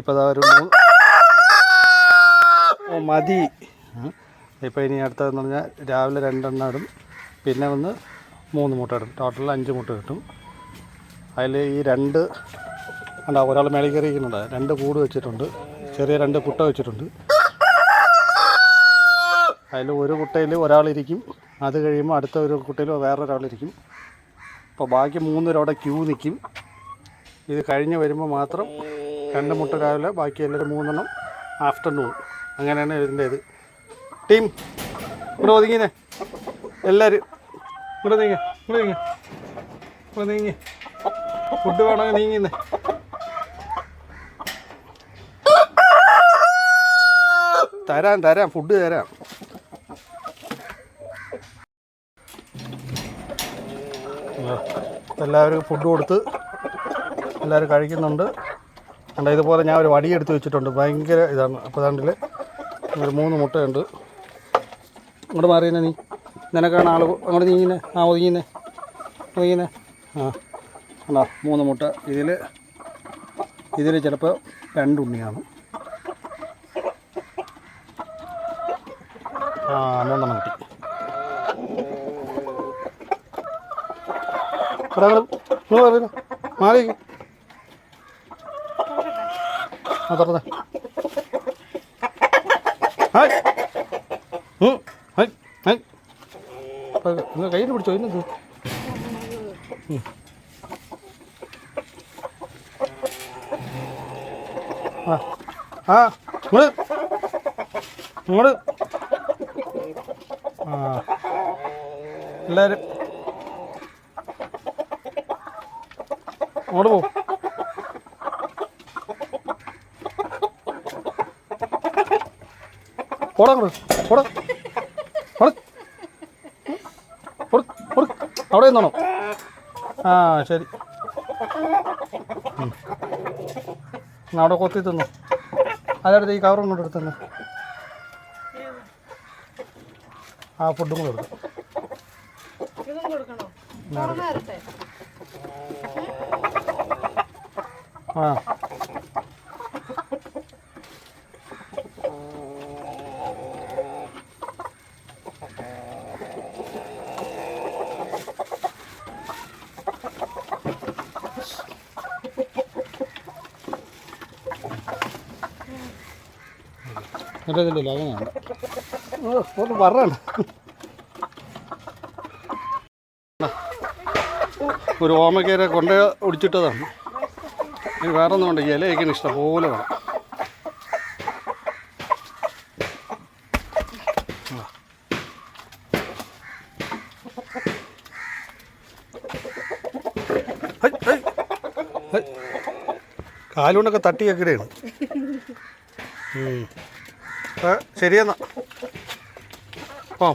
ഇപ്പോൾ അതാ ഒരു ഓ മതി. ഇപ്പോൾ ഇനി അടുത്തതെന്ന് പറഞ്ഞാൽ രാവിലെ രണ്ടെണ്ണം ഇടും. പിന്നെ വന്ന് മൂന്ന് മുട്ട ഇടും. ടോട്ടൽ അഞ്ച് മുട്ട കിട്ടും. അതിൽ ഈ രണ്ട് ഉണ്ടാ ഒരാൾ മേളിൽ കയറിയിരിക്കുന്നുണ്ട്. രണ്ട് കൂട് വെച്ചിട്ടുണ്ട്. ചെറിയ രണ്ട് കുട്ട വെച്ചിട്ടുണ്ട്. അതിൽ ഒരു കുട്ടയിൽ ഒരാളിരിക്കും അത് കഴിയുമ്പോൾ അടുത്ത ഒരു കുട്ടയിൽ വേറൊരാളിരിക്കും അപ്പോൾ ബാക്കി മൂന്നുപേരവിടെ ക്യൂ നിൽക്കും ഇത് കഴിഞ്ഞ് വരുമ്പോൾ മാത്രം രണ്ട് മുട്ട രാവിലെ ബാക്കി എല്ലാവരും മൂന്നെണ്ണം ആഫ്റ്റർനൂൺ. അങ്ങനെയാണ് ഇതിന്റെ ഇത് ടീം ഇവിടെ ഒതുങ്ങിനെ എല്ലാവരും ഇവിടെ നീങ്ങ ഇവിടെ നീങ്ങ. ഇവിടെ നീങ്ങി. ഫുഡ് വേണമെങ്കിൽ നീങ്ങിന്നേ. തരാം തരാം ഫുഡ് തരാം. എല്ലാവരും ഫുഡ് കൊടുത്ത് എല്ലാവരും കഴിക്കുന്നുണ്ട്. കണ്ട ഇതുപോലെ ഞാൻ ഒരു വടി എടുത്ത് വെച്ചിട്ടുണ്ട്. ഭയങ്കര ഇതാണ്. അപ്പോൾ അതാണ്ടിൽ ഒരു മൂന്ന് മുട്ടയുണ്ട്. അങ്ങോട്ട് മാറിയെന്നെ നീ. നിനക്കാണ് ആൾ അങ്ങോട്ട് നീങ്ങിനെ ആ ഒതുങ്ങിനെ ഒതുങ്ങിനെ ആ കണ്ടോ? മൂന്ന് മുട്ട. ഇതിൽ ഇതിൽ ചിലപ്പോൾ രണ്ടുണ്ണിയാണ് ആ മൂന്നെണ്ണം കിട്ടി. പറയില്ല മാറി ആ തുറന്നേ. ഹായ് ഹായ് ഹായ് നിങ്ങൾ കയ്യിൽ പിടിച്ചോ ഇന്നത്. ആ ആ ഇങ്ങോട്ട് ഇങ്ങോട്ട് ആ. എല്ലാവരും അങ്ങോട്ട് പോ. കൊടു കൊടു അവിടെ നിന്നാണോ? ആ ശരി. അവിടെ കൊത്തി തിന്നു. അതെടുത്ത് ഈ കവറും കൊണ്ട് എടുത്തു ആ ഫുഡും കൂടെ എടുത്തു. ഇതും ഇതില്ല അങ്ങനെയാണ് ഒന്ന് പറയണ്ട ഒരു ഓമക്കേരെ കൊണ്ട് ഒടിച്ചിട്ടതാണ്. ഇനി വേറെ ഒന്നും ഉണ്ടെങ്കിൽ ഇലയൊക്കെ ഇഷ്ടം പോലെ വേണം. കാലുകൊണ്ടൊക്കെ തട്ടിയൊക്കെയാണ് ശരിയെന്നാ. ഓ